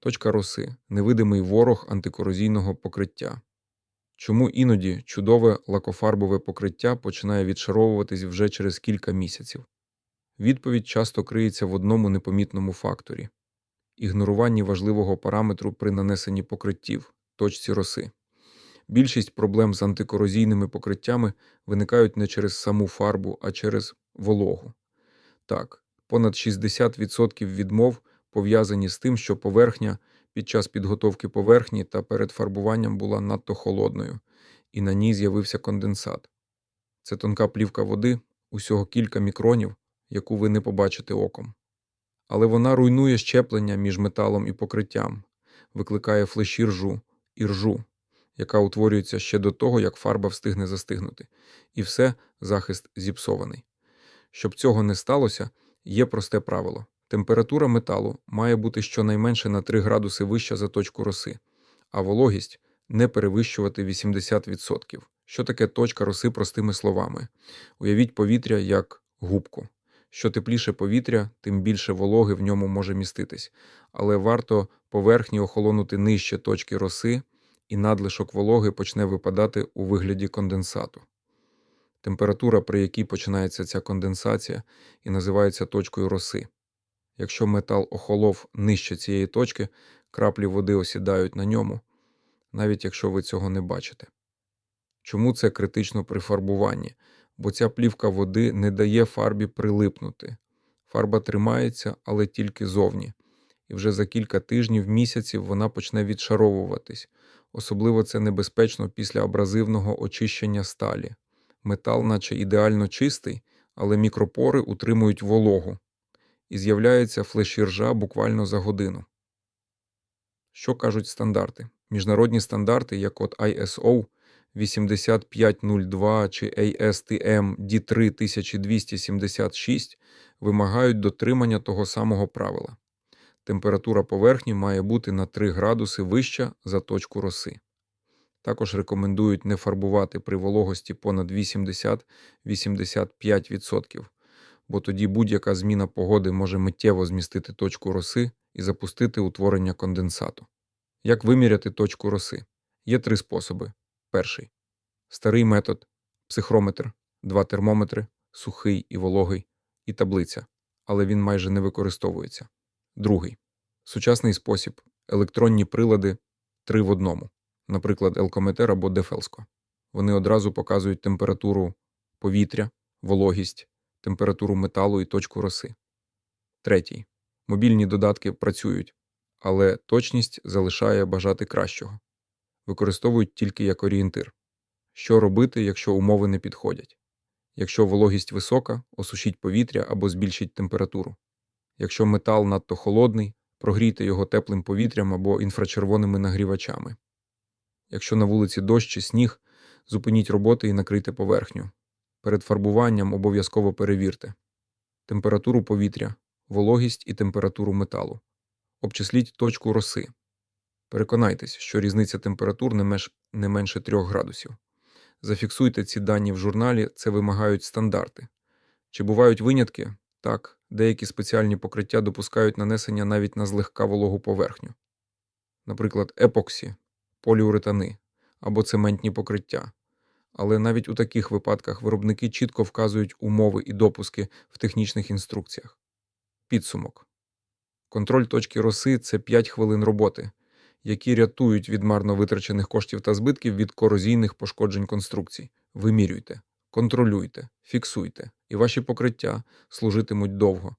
Точка роси невидимий ворог антикорозійного покриття. Чому іноді чудове лакофарбове покриття починає відшаровуватись вже через кілька місяців? Відповідь часто криється в одному непомітному факторі ігноруванні важливого параметру при нанесенні покриттів точці роси. Більшість проблем з антикорозійними покриттями виникають не через саму фарбу, а через вологу. Так, понад 60% відмов пов'язані з тим, що поверхня під час підготовки поверхні та перед фарбуванням була надто холодною, і на ній з'явився конденсат. Це тонка плівка води, усього кілька мікронів, яку ви не побачите оком. Але вона руйнує щеплення між металом і покриттям, викликає флеші ржу і ржу, яка утворюється ще до того, як фарба встигне застигнути, і все захист зіпсований. Щоб цього не сталося, є просте правило. Температура металу має бути щонайменше на 3 градуси вища за точку роси, а вологість не перевищувати 80%. Що таке точка роси простими словами? Уявіть повітря як губку. Що тепліше повітря, тим більше вологи в ньому може міститись, але варто поверхні охолонути нижче точки роси, і надлишок вологи почне випадати у вигляді конденсату. Температура, при якій починається ця конденсація, і називається точкою роси. Якщо метал охолов нижче цієї точки, краплі води осідають на ньому, навіть якщо ви цього не бачите. Чому це критично при фарбуванні? Бо ця плівка води не дає фарбі прилипнути. Фарба тримається, але тільки зовні, і вже за кілька тижнів місяців вона почне відшаровуватись. Особливо це небезпечно після абразивного очищення сталі. Метал, наче ідеально чистий, але мікропори утримують вологу, і з'являється флешіржа буквально за годину. Що кажуть стандарти? Міжнародні стандарти, як от ISO 8502 чи ASTM D3276, вимагають дотримання того самого правила. Температура поверхні має бути на 3 градуси вища за точку роси. Також рекомендують не фарбувати при вологості понад 80-85%, бо тоді будь-яка зміна погоди може миттєво змістити точку роси і запустити утворення конденсату. Як виміряти точку роси? Є три способи. Перший старий метод психрометр, два термометри, сухий і вологий, і таблиця, але він майже не використовується. Другий сучасний спосіб електронні прилади три в одному, наприклад, елкометер або дефелско. Вони одразу показують температуру повітря, вологість, температуру металу і точку роси. Третій мобільні додатки працюють, але точність залишає бажати кращого. Використовують тільки як орієнтир. Що робити, якщо умови не підходять? Якщо вологість висока, осушіть повітря або збільшіть температуру. Якщо метал надто холодний, прогрійте його теплим повітрям або інфрачервоними нагрівачами. Якщо на вулиці дощ чи сніг, зупиніть роботи і накрийте поверхню. Перед фарбуванням обов'язково перевірте температуру повітря, вологість і температуру металу. Обчисліть точку роси. Переконайтесь, що різниця температур не, меж... не менше 3 градусів. Зафіксуйте ці дані в журналі, це вимагають стандарти. Чи бувають винятки? Так, деякі спеціальні покриття допускають нанесення навіть на злегка вологу поверхню. Наприклад, епоксі, поліуретани або цементні покриття. Але навіть у таких випадках виробники чітко вказують умови і допуски в технічних інструкціях. Підсумок. Контроль точки роси це 5 хвилин роботи, які рятують від марно витрачених коштів та збитків від корозійних пошкоджень конструкцій. Вимірюйте, контролюйте, фіксуйте, і ваші покриття служитимуть довго,